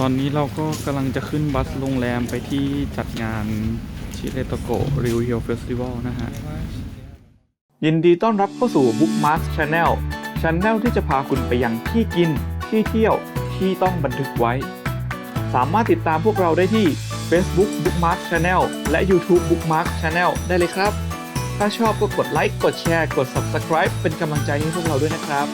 ตอนนี้เราก็กำลังจะขึ้นบัสโรงแรมไปที่จัดงานชิเรโตโกริวเฮลเฟสติวัลนะฮะ ยินดีต้อนรับเข้าสู่ Bookmark Channel Channel ที่จะพาคุณไปยังที่กิน ที่เที่ยวที่ต้องบันทึกไว้ สามารถติดตามพวกเราได้ที่ Facebook Bookmark Channel และ YouTube Bookmark Channel ได้เลยครับ ถ้าชอบก็กดไลค์กดแชร์กด Subscribe เป็นกำลังใจให้พวกเราด้วยนะครับ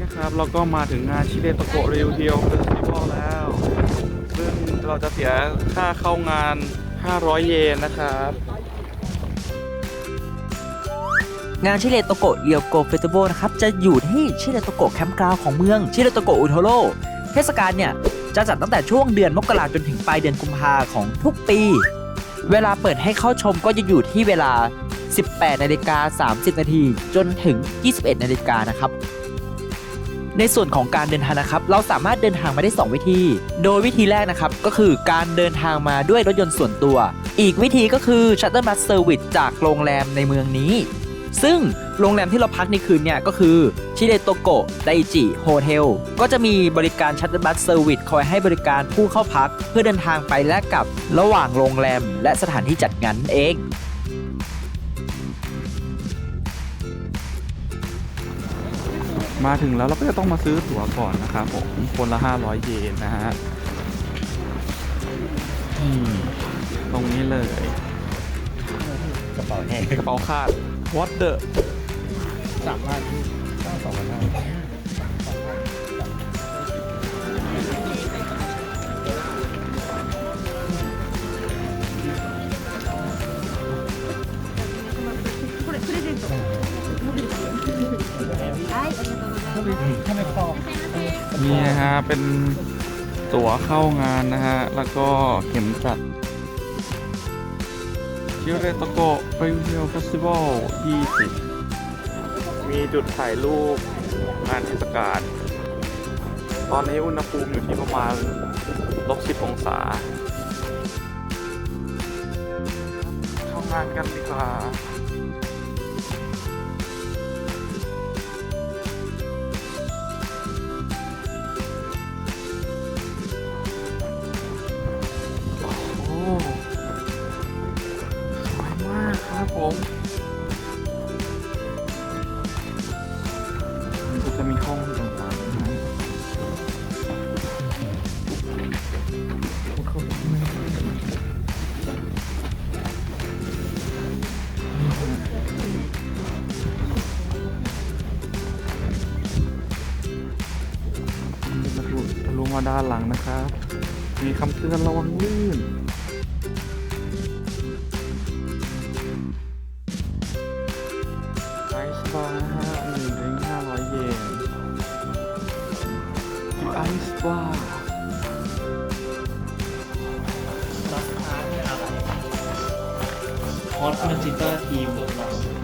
นนี้นะครับ เราก็มาถึงงานชิเดโตโกะริวเทียวเฟสติวัลแล้ว ซึ่งเราจะเสียค่าเข้างาน 500 เยนนะครับ งานชิเลโตโกะเรียวโกเฟสติวัลนะครับ จะอยู่ที่ชิเลโตโกะแคมป์กราวของเมืองชิเลโตโกะอุโทโร่เทศกาลเนี่ย จะจัดตั้งแต่ช่วงเดือนมกราจนถึงปลายเดือนกุมภาของทุกปี เวลาเปิดให้เข้าชมก็จะอยู่ที่เวลา 18นาฬิกา30 นาทีจนถึง 21นาฬิกานะครับ ในส่วนของการเดินทางนะครับ เราสามารถเดินทางมาได้ 2 วิธี โดยวิธีแรกนะครับก็คือการเดินทางมาด้วยรถยนต์ส่วนตัว อีกวิธีก็คือชัตเตอร์บัสเซอร์วิสจากโรงแรมในเมืองนี้ ซึ่งโรงแรมที่เราพักในคืนเนี่ยก็คือชิเดโตโกะไดจิโฮเทลก็จะมีบริการชัตเตอร์บัสเซอร์วิสคอยให้บริการผู้เข้าพัก เพื่อเดินทางไปและกลับระหว่างโรงแรมและสถานที่จัดงานเอง มาถึงแล้วเราก็จะต้องมาซื้อตั๋วก่อนนะครับผมคนละ 500 เยนนะฮะนี่ตรงนี้เลยกระเป๋าแห้งกระเป๋าคาด What the สามพันเก้าสองพันห้า ฮะ เป็นตั๋วเข้างานนะฮะ แล้วก็เข็มกัดชิเรโตโกะริวเฮลเฟสติวัล20 มีจุดถ่ายรูปงานเทศกาลตอนนี้อุณหภูมิอยู่ที่ประมาณลบ10องศาเข้างานกันดีกว่า ด้านหลังนะครับ มีคำเตือนระวังลื่น ไอซ์บาร์นะฮะหนึ่งถึงห้าร้อยเยนไอซ์บาร์ฮอตมันจิตเตอร์ทีมเรา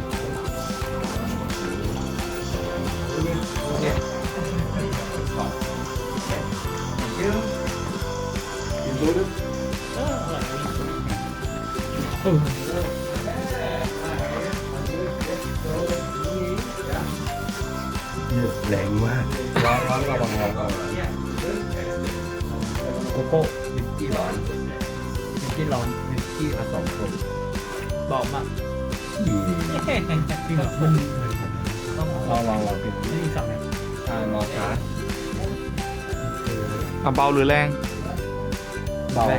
แรงมากร้อนร้อนระวังร้อนระวังโกโก้วิสกี้ร้อนวิสกี้ร้อนวิสกี้มาสองคนบอกมาจริงเหรอมันลองลองลองเป็นนี่สั่งไหนอ่ารอช้าอะเบาหรือแรง เบาแร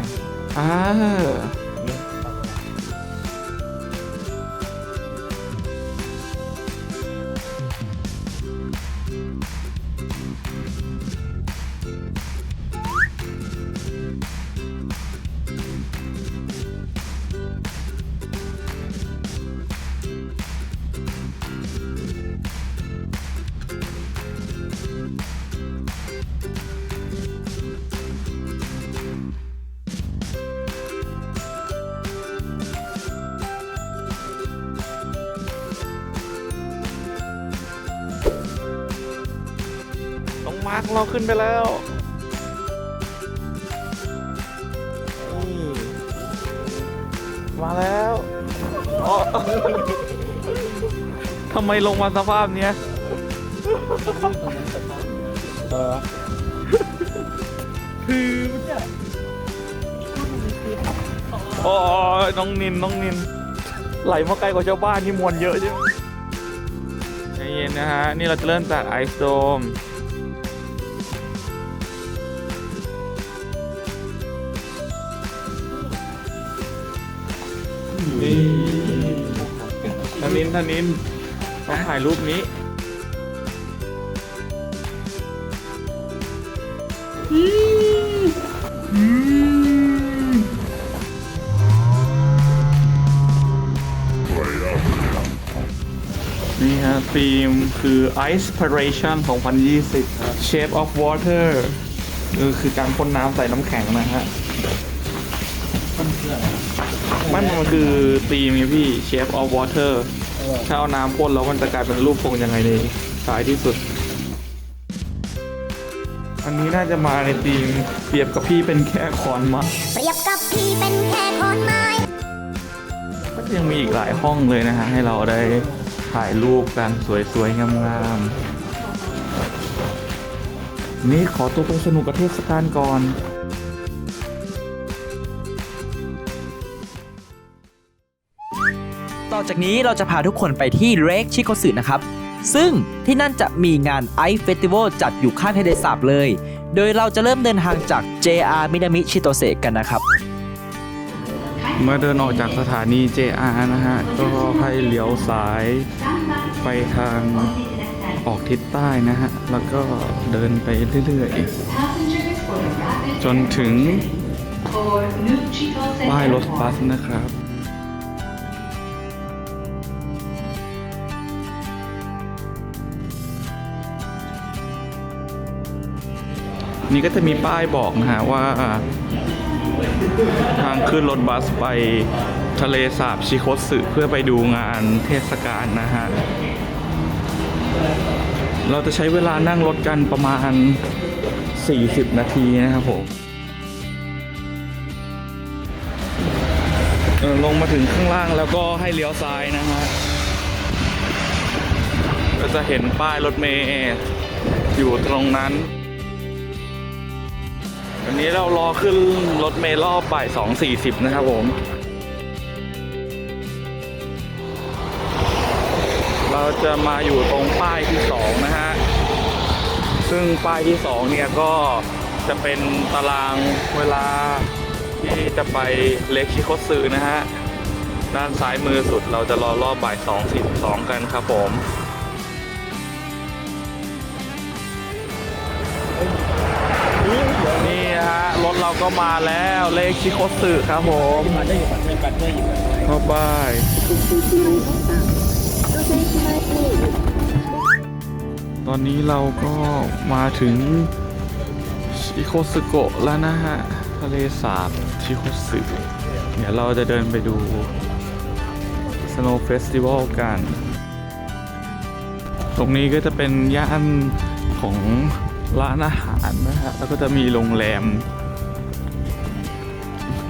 งอ่าต้องมาร์กเราขึ้นไปแล้วนี่มาแล้วอ๋อทำไมลงมาสภาพเนี้ยเออโอ้ยน้องนิน น้องนิน ไหลมาไกลกว่าชาวบ้านที่มวลเยอะใช่ไหมใจเย็นนะฮะ นี่เราจะเริ่มจากไอซ์โดม นี่ธนินธนินต้องถ่ายรูปนี้นี่ฮะธีมคือ Inspiration 2020ครับ Shape of Water เออคือการพ่นน้ำใส่น้ำแข็งนะฮะ มันคือธีมไงพี่ Shape of Water ถ้าเอาน้ำพ่นแล้วมันจะกลายเป็นรูปทรงยังไงในท้ายที่สุด อันนี้น่าจะมาในธีมเปรียบกับพี่เป็นแค่คอนไมาเปรียบกับพี่เป็นแค่ขอนไม้ก็ยังมีอีกหลายห้องเลยนะฮะให้เราได้ถ่ายรูปกันสวยๆงามๆนี่ขอตัวไปสนุกกับเทศกาลก่อน จากนี้เราจะพาทุกคนไปที่เรกชิโกสึนะครับ ซึ่งที่นั่นจะมีงานไอฟ์เฟสติวัลจัดอยู่ข้างทะเลสาบเลย โดยเราจะเริ่มเดินทางจาก JR มินามิชิโตเซกันนะครับ เมื่อเดินออกจากสถานี JR นะฮะ ก็ให้เลี้ยวซ้ายไปทางออกทิศใต้นะฮะ แล้วก็เดินไปเรื่อยๆจนถึงป้ายรถบัสนะครับ นี่ก็จะมีป้ายบอกนะฮะว่า ทางขึ้นรถบัสไปทะเลสาบชิโคสึเพื่อไปดูงานเทศกาลนะฮะ เราจะใช้เวลานั่งรถกันประมาณ 40 นาทีนะครับผมลงมาถึงข้างล่างแล้วก็ให้เลี้ยวซ้ายนะฮะ ก็จะเห็นป้ายรถเมย์อยู่ตรงนั้น วันนี้เรารอขึ้นรถเมล์รอบบ่ายสองสี่สิบนะครับผม เราจะมาอยู่ตรงป้ายที่สองนะฮะ ซึ่งป้ายที่สองเนี่ยก็จะเป็นตารางเวลาที่จะไปเลคชิโคสึนะฮะ ด้านซ้ายมือสุดเราจะรอรอบบ่ายสองสิบสองกันครับผม เราก็มาแล้วเลขชิโคสึครับผมมาได้อยู่ปัดด้ปัดด้อยู่ปัดด้วยเข้าบ้ายตอนนี้เราก็มาถึงชิโคสึโกะแล้วนะฮะทะเลสาบชิโคสึเดี๋ยวเราจะเดินไปดู Snow Festival กัน ตรงนี้ก็จะเป็นย่านของร้านอาหารนะฮะ แล้วก็จะมีโรงแรม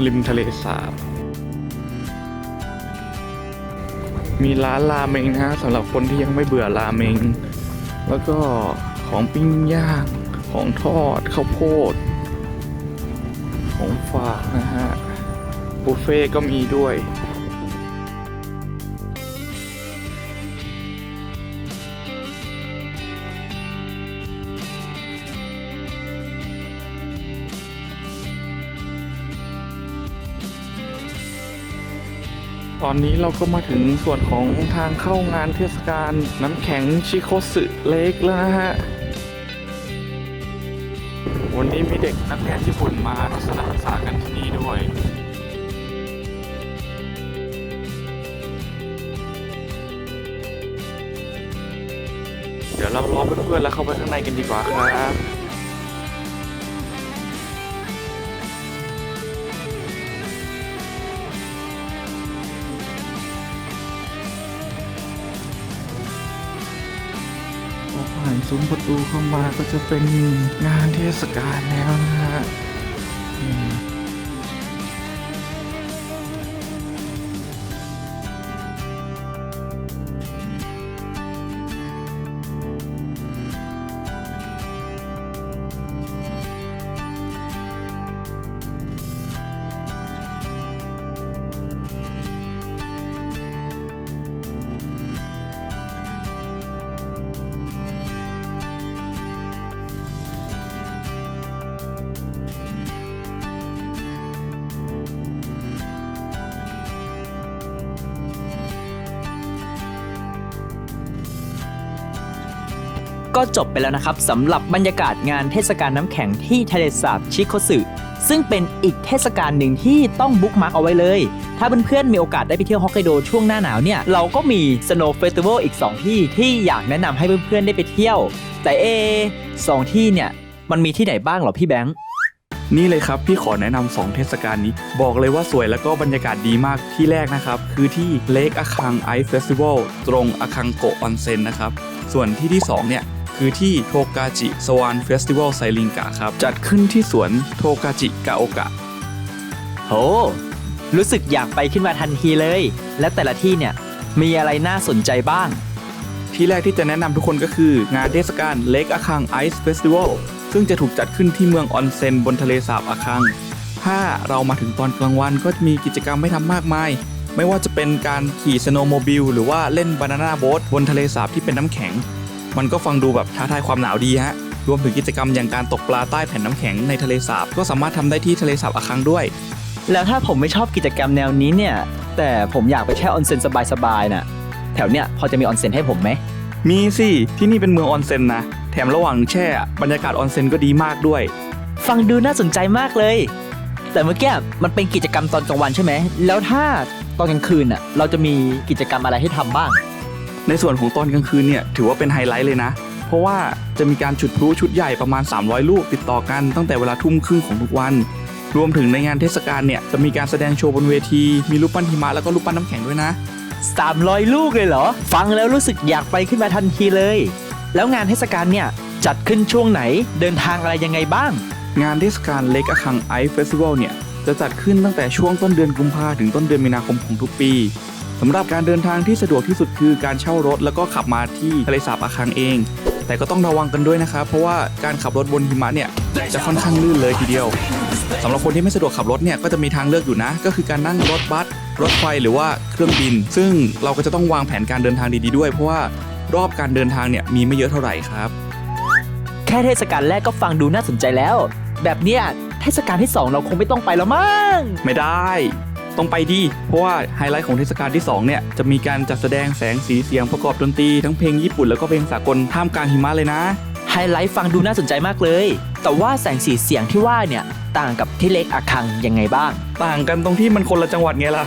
ริมทะเลสาบ มีร้านราเมงนะฮะสำหรับคนที่ยังไม่เบื่อราเมง แล้วก็ของปิ้งย่าง ของทอดข้าวโพด ของฝากนะฮะบุฟเฟ่ก็มีด้วย ตอนนี้เราก็มาถึงส่วนของทางเข้างานเทศกาลน้ำแข็งชิโคสึเล็กแล้วนะฮะ วันนี้มีเด็กนักเรียนญี่ปุ่นมาทัศนศึกษากันที่นี่ด้วยเดี๋ยวเรารอเพื่อนๆแล้วเข้าไปข้างในกันดีกว่าครับ ซุ้มประตูเข้ามาก็จะเป็นงานเทศกาลแล้วนะฮะ ก็จบไปแล้วนะครับสำหรับบรรยากาศงานเทศกาลน้ำแข็งที่ทะเลสาบชิโคสึซึ่งเป็นอีกเทศกาลหนึ่งที่ต้องบุ๊กมาร์กเอาไว้เลย ถ้าเพื่อนๆมีโอกาสได้ไปเที่ยวฮอกไกโดช่วงหน้าหนาวเนี่ย เราก็มี Snow Festival อีก 2 ที่ที่อยากแนะนำให้เพื่อนๆได้ไปเที่ยว แต่เอสองที่เนี่ย มันมีที่ไหนบ้างเหรอพี่แบงค์นี่เลยครับ พี่ขอแนะนำสองเทศกาลนี้ บอกเลยว่าสวยแล้วก็บรรยากาศดีมากที่แรกนะครับ คือที่เลกอาคังไอฟ์เฟสติวัลตรงอาคังโกออนเซ็นนะครับ ส่วนที่ที่ 2 เนี่ย คือที่โทกาจิสวานเฟสติวัลไซลิงกะครับ จัดขึ้นที่สวนโทกาจิกาโอกะ โห รู้สึกอยากไปขึ้นมาทันทีเลย และแต่ละที่เนี่ย มีอะไรน่าสนใจบ้าง ที่แรกที่จะแนะนำทุกคนก็คือ งานเทศกาลเลกอาคังไอซ์เฟสติวัลซึ่งจะถูกจัดขึ้นที่เมืองออนเซ็นบนทะเลสาบอาคัง ถ้าเรามาถึงตอนกลางวันก็จะมีกิจกรรมให้ทำมากมายไม่ว่าจะเป็นการขี่สโนว์โมบิลหรือว่าเล่นบานาน่าโบ๊ทบนทะเลสาบที่เป็นน้ำแข็ง มันก็ฟังดูแบบท้าทายความหนาวดีฮะรวมถึงกิจกรรมอย่างการตกปลาใต้แผ่นน้ำแข็งในทะเลสาบก็สามารถทำได้ที่ทะเลสาบอาคังด้วย แล้วถ้าผมไม่ชอบกิจกรรมแนวนี้เนี่ย แต่ผมอยากไปแช่ออนเซ็นสบายๆน่ะแถวเนี้ยพอจะมีออนเซ็นให้ผมไหมมีสิที่นี่เป็นเมืองออนเซ็นนะแถมระหว่างแช่อะบรรยากาศออนเซ็นก็ดีมากด้วย ฟังดูน่าสนใจมากเลย แต่เมื่อกี้มันเป็นกิจกรรมตอนกลางวันใช่ไหมแล้วถ้าตอนกลางคืนน่ะเราจะมีกิจกรรมอะไรให้ทำบ้าง ในส่วนของตอนกลางคืนเนี่ยถือว่าเป็นไฮไลท์เลยนะ เพราะว่าจะมีการจุดพลุชุดใหญ่ประมาณ 300 ลูกติดต่อกันตั้งแต่เวลาทุ่มครึ่งของทุกวัน รวมถึงในงานเทศกาลเนี่ยจะมีการแสดงโชว์บนเวที มีรูปปั้นหิมะแล้วก็รูปปั้นน้ำแข็งด้วยนะ 300 ลูกเลยเหรอ ฟังแล้วรู้สึกอยากไปขึ้นมาทันทีเลย แล้วงานเทศกาลเนี่ยจัดขึ้นช่วงไหนเดินทางอะไรยังไงบ้าง งานเทศกาลเล็กอาคังไอฟ์เฟสติวัลเนี่ยจะจัดขึ้นตั้งแต่ช่วงต้นเดือนกุมภาถึงต้นเดือนมีนาคมของทุกปี สำหรับการเดินทางที่สะดวกที่สุดคือการเช่ารถแล้วก็ขับมาที่ทะเลสาบอาคังเอง แต่ก็ต้องระวังกันด้วยนะครับ เพราะว่าการขับรถบนหิมะเนี่ยจะค่อนข้างลื่นเลยทีเดียวสำหรับคนที่ไม่สะดวกขับรถเนี่ยก็จะมีทางเลือกอยู่นะ ก็คือการนั่งรถบัสรถไฟหรือว่าเครื่องบิน ซึ่งเราก็จะต้องวางแผนการเดินทางดีๆด้วย เพราะว่ารอบการเดินทางเนี่ยมีไม่เยอะเท่าไหร่ครับ แค่เทศกาลแรกก็ฟังดูน่าสนใจแล้ว แบบเนี้ยเทศกาลที่ 2 เราคงไม่ต้องไปแล้วมั้งไม่ได้ ต้องไปดีเพราะว่าไฮไลท์ของเทศกาลที่2เนี่ยจะมีการจัดแสดงแสงสีเสียงประกอบดนตรีทั้งเพลงญี่ปุ่นแล้วก็เพลงสากลท่ามกลางหิมะเลยนะไฮไลท์ฟังดูน่าสนใจมากเลย แต่ว่าแสงสีเสียงที่ว่าเนี่ยต่างกับที่เล็กอาคังยังไงบ้าง ต่างกันตรงที่มันคนละจังหวัดไงล่ะ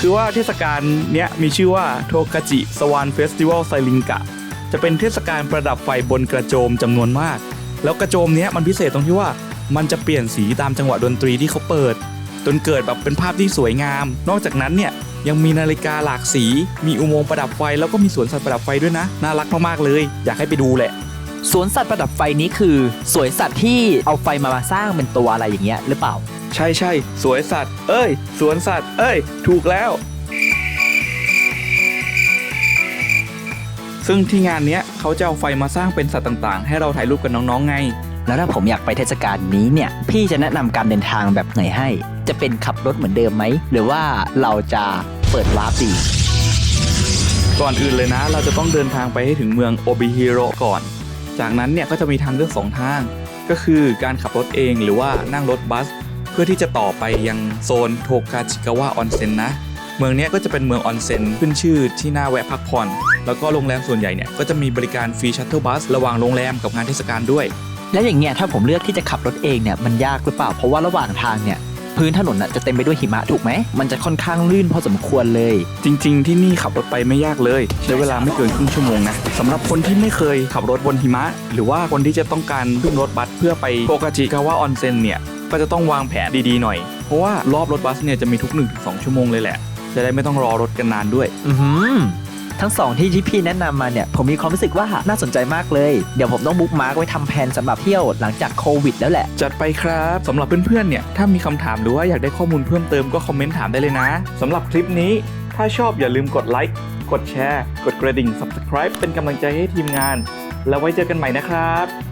คือว่าเทศกาลเนี้ยมีชื่อว่าโทกาจิสวานเฟสติวัลไซลิงกะ จะเป็นเทศกาลประดับไฟบนกระโจมจำนวนมาก แล้วกระโจมเนี้ยมันพิเศษตรงที่ว่ามันจะเปลี่ยนสีตามจังหวะดนตรีที่เขาเปิด จนเกิดแบบเป็นภาพที่สวยงาม นอกจากนั้นเนี่ยยังมีนาฬิกาหลากสี มีอุโมงค์ประดับไฟ แล้วก็มีสวนสัตว์ประดับไฟด้วยนะ น่ารักมากๆเลย อยากให้ไปดูแหละ สวนสัตว์ประดับไฟนี้คือ สวยสัตว์ที่เอาไฟมามาสร้างเป็นตัวอะไรอย่างเงี้ยหรือเปล่า ใช่ใช่สวยสัตว์ เอ้ย สวนสัตว์ เอ้ย ถูกแล้ว ซึ่งที่งานเนี้ยเขาจะเอาไฟมาสร้างเป็นสัตว์ต่างๆ ให้เราถ่ายรูปกับน้องๆไง แล้วถ้าผมอยากไปเทศกาลนี้เนี่ย พี่จะแนะนำการเดินทางแบบไหนให้ จะเป็นขับรถเหมือนเดิมไหม หรือว่าเราจะเปิดวาร์ปดี ก่อนอื่นเลยนะ เราจะต้องเดินทางไปให้ถึงเมืองโอบิฮิโรก่อน จากนั้นเนี่ยก็จะมีทางเลือกสองทาง ก็คือการขับรถเองหรือว่านั่งรถบัส เพื่อที่จะต่อไปยังโซนโทกาจิกาวะออนเซ็นนะ เมืองนี้ก็จะเป็นเมืองออนเซ็นขึ้นชื่อที่น่าแวะพักผ่อน แล้วก็โรงแรมส่วนใหญ่เนี่ยก็จะมีบริการฟรีชัตเทิลบัสระหว่างโรงแรมกับงานเทศกาลด้วย แล้วอย่างเงี้ยถ้าผมเลือกที่จะขับรถเองเนี่ยมันยากหรือเปล่าเพราะว่าระหว่างทางเนี่ยพื้นถนนน่ะจะเต็มไปด้วยหิมะถูกไหม มันจะค่อนข้างลื่นพอสมควรเลย จริง ๆ ที่นี่ขับรถไปไม่ยากเลยใช้เวลาไม่เกินครึ่งชั่วโมงนะสำหรับคนที่ไม่เคยขับรถบนหิมะ หรือว่าคนที่จะต้องการขึ้นรถบัสเพื่อไปโทกาจิกาวะออนเซ็นเนี่ยก็จะต้องวางแผนดีๆหน่อย เพราะว่ารอบรถบัสเนี่ยจะมีทุก 1-2 ชั่วโมงเลยแหละ จะได้ไม่ต้องรอรถกันนานด้วย อือหือ ทั้งสองที่ที่พี่แนะนำมาเนี่ยผมมีความรู้สึกว่าน่าสนใจมากเลย เดี๋ยวผมต้องบุ๊กมาร์กไว้ทำแผนสำหรับเที่ยวหลังจากโควิดแล้วแหละ จัดไปครับสำหรับเพื่อนๆเนี่ยถ้ามีคำถามหรือว่าอยากได้ข้อมูลเพิ่มเติมก็คอมเมนต์ถามได้เลยนะสำหรับคลิปนี้ ถ้าชอบอย่าลืมกดไลค์กดแชร์ กดกระดิ่ง subscribe เป็นกำลังใจให้ทีมงาน แล้วไว้เจอกันใหม่นะครับ